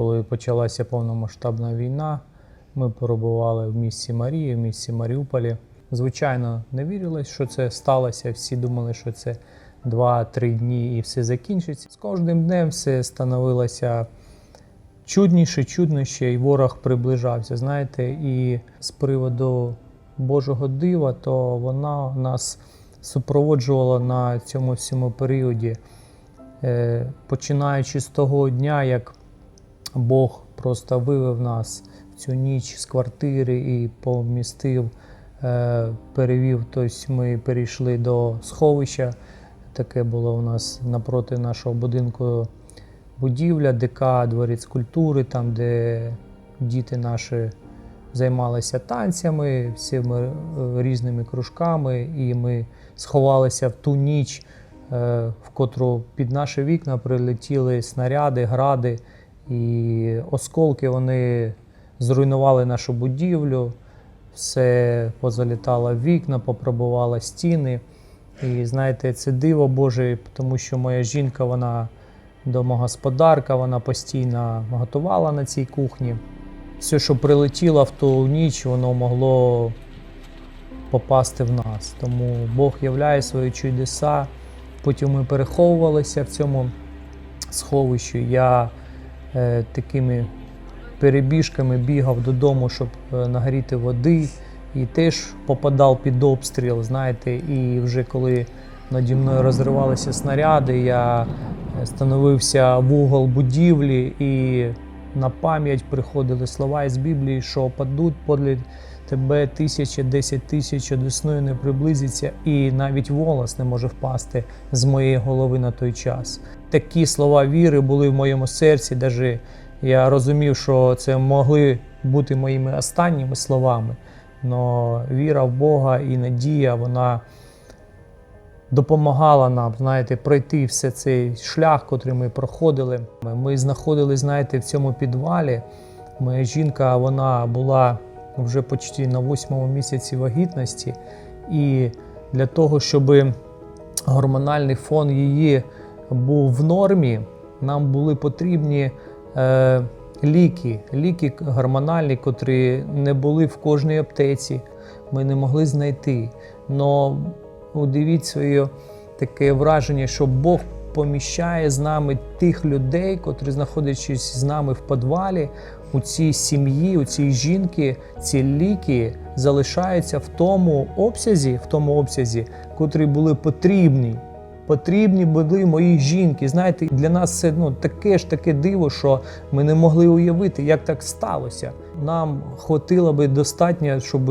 коли почалася повномасштабна війна, ми перебували в місті Марії, в місті Маріуполі. Звичайно, не вірилось, що це сталося. Всі думали, що це 2-3 дні і все закінчиться. З кожним днем все становилося чудніше, чудніше, і ворог приближався. Знаєте, і з приводу Божого дива, то вона нас супроводжувала на цьому всьому періоді, Е, починаючи з того дня, як Бог просто вивев нас в цю ніч з квартири і помістив, е, перевів. Тобто ми перейшли до сховища. Таке було у нас напроти нашого будинку будівля, ДК, дворець культури, там, де діти наші займалися танцями, всіми е, різними кружками, і ми сховалися в ту ніч, е, в котру під наші вікна прилетіли снаряди, гради, і осколки вони зруйнували нашу будівлю, все позалітало вікна, попробувало стіни. І знаєте, це диво Боже, тому що моя жінка, вона домогосподарка, вона постійно готувала на цій кухні. Все, що прилетіло в ту ніч, воно могло попасти в нас. Тому Бог являє свої чудеса. Потім ми переховувалися в цьому сховищі. Я такими перебіжками бігав додому, щоб е, нагріти води, і теж попадав під обстріл. Знаєте, і вже коли наді мною розривалися снаряди, я е, становився в угол будівлі і на пам'ять приходили слова із Біблії, що падуть подлі тебе тисяча, десять тисяч, одесною не приблизиться, і навіть волос не може впасти з моєї голови на той час. Такі слова віри були в моєму серці. Даже я розумів, що це могли бути моїми останніми словами. Но віра в Бога і надія, вона допомагала нам, знаєте, пройти все цей шлях, котрий ми проходили. Ми знаходились, знаєте, в цьому підвалі. Моя жінка вона була вже почти на восьмому місяці вагітності, і для того, щоб гормональний фон її був в нормі, нам були потрібні е, ліки, ліки гормональні, котрі не були в кожній аптеці. Ми не могли знайти. Но удивіть своє таке враження, що Бог поміщає з нами тих людей, котрі, знаходячись з нами в підвалі, у цій сім'ї, у цій жінки, ці ліки залишаються в тому обсязі, в тому обсязі, котрі були потрібні. Потрібні були мої жінки. Знаєте, для нас це ну таке ж таке диво, що ми не могли уявити, як так сталося. Нам хватило би достатньо, щоб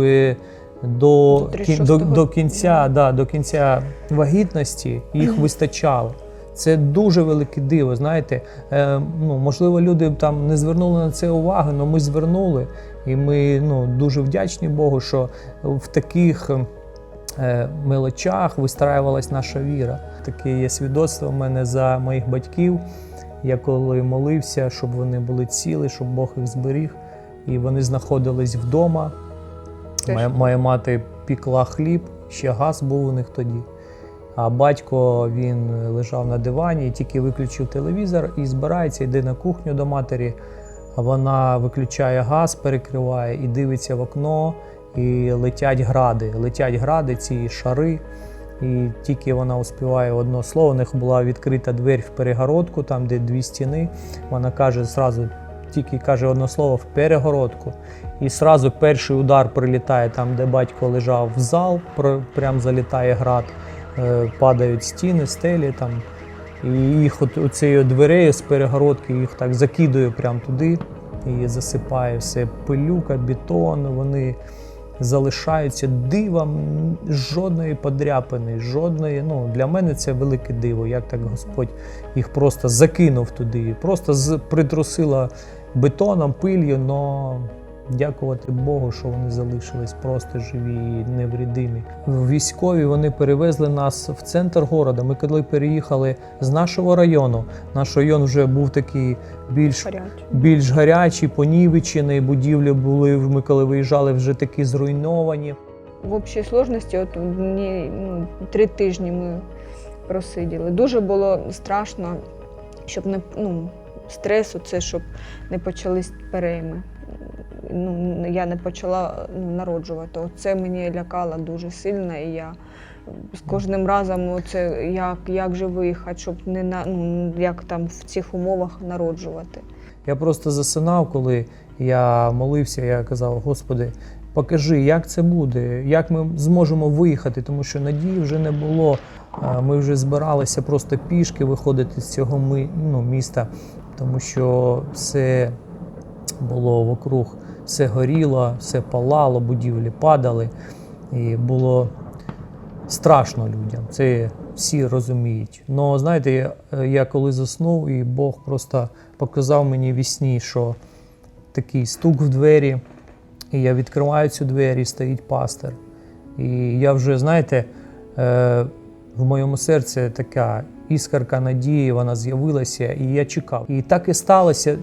до, До до, до кінця, да, до кінця вагітності їх вистачало. Це дуже велике диво. Знаєте, е, ну можливо, люди там не звернули на це уваги, але ми звернули, і ми ну дуже вдячні Богу, що в таких е, мелочах вистраювалась наша віра. Таке є свідоцтво в мене за моїх батьків. Я коли молився, щоб вони були цілі, щоб Бог їх зберіг, і вони знаходились вдома. Моя, моя мати пікла хліб, ще газ був у них тоді. А батько він лежав на дивані, тільки виключив телевізор і збирається, йде на кухню до матері. Вона виключає газ, перекриває і дивиться в окно, і летять гради. Летять гради, ці шари. І тільки вона успіває одно слово. У них була відкрита двері в перегородку, там де дві стіни. Вона каже зразу, тільки каже одно слово в перегородку. І сразу перший удар прилітає там, де батько лежав в зал, прям залітає град, падають стіни, стелі там. І їх от оцією дверею з перегородки їх так закидує прямо туди і засипає все пилюка, бетон. Вони залишаються дивом, жодної подряпини, жодної. Ну для мене це велике диво. Як так Господь їх просто закинув туди, просто притрусила бетоном, пилью, но дякувати Богу, що вони залишились просто живі і неврідимі. Військові вони перевезли нас в центр города. Ми коли переїхали з нашого району, наш район вже був такий більш більш гарячий, понівечений. Будівлі були. Ми коли виїжджали, вже такі зруйновані. В общій сложності, от дні, ну, три тижні ми просиділи. Дуже було страшно, щоб не, ну, стресу, це щоб не почались перейми. Ну, я не почала ну, народжувати. Оце мені лякало дуже сильно, і я з кожним разом оце, як, як же виїхати, щоб не на ну, як там в цих умовах народжувати. Я просто засинав, коли я молився, я казав, Господи, покажи, як це буде, як ми зможемо виїхати, тому що надії вже не було. Ми вже збиралися просто пішки виходити з цього ми- ну, міста, тому що все було вокруг, все горіло, все палало, будівлі падали. І було страшно людям. Це всі розуміють. Но знаєте, я, коли заснув, і Бог просто показав мені в сні, що такий стук в двері, і я відкриваю цю двері, і стоїть пастор. І я вже, знаєте, е, в моєму серці така іскорка надії, вона з'явилася, і я чекав. І так і сталося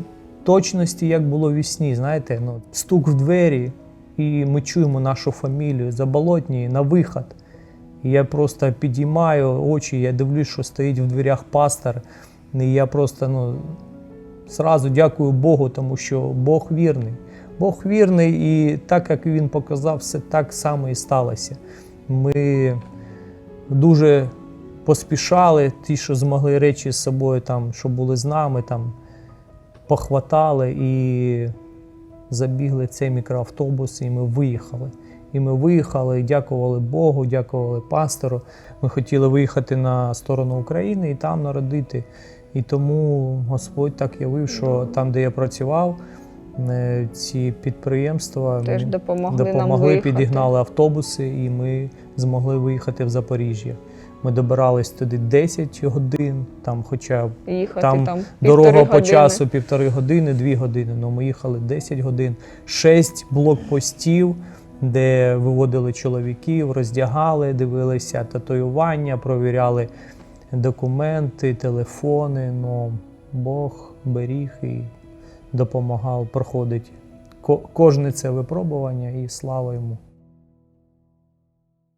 точності, як було в сні. Знаєте, ну, стук в двері, і ми чуємо нашу фамілію заболотні на виход. І я просто підіймаю очі, я дивлюсь, що стоїть в дверях пастор. І я просто ну, зразу дякую Богу, тому що Бог вірний. Бог вірний, і так як він показав, все так само і сталося. Ми дуже поспішали, ті, що змогли речі з собою, там, що були з нами, там, похватали і забігли в цей мікроавтобус, і ми виїхали. І ми виїхали, і дякували Богу, дякували пастору. Ми хотіли виїхати на сторону України і там народити. І тому Господь так явив, що там, де я працював, е, ці підприємства Теж мені допомогли, нам підігнали автобуси, і ми змогли виїхати в Запоріжжя. Ми добирались туди 10 годин, там, хоча Їхати Там там, Дорога по години. часу півтори години, дві години. Ну, ми їхали 10 годин, 6 блокпостів, де виводили чоловіків, роздягали, дивилися татуювання, провіряли документи, телефони. Ну, Бог беріг і допомагав проходити кожне це випробування, і слава йому.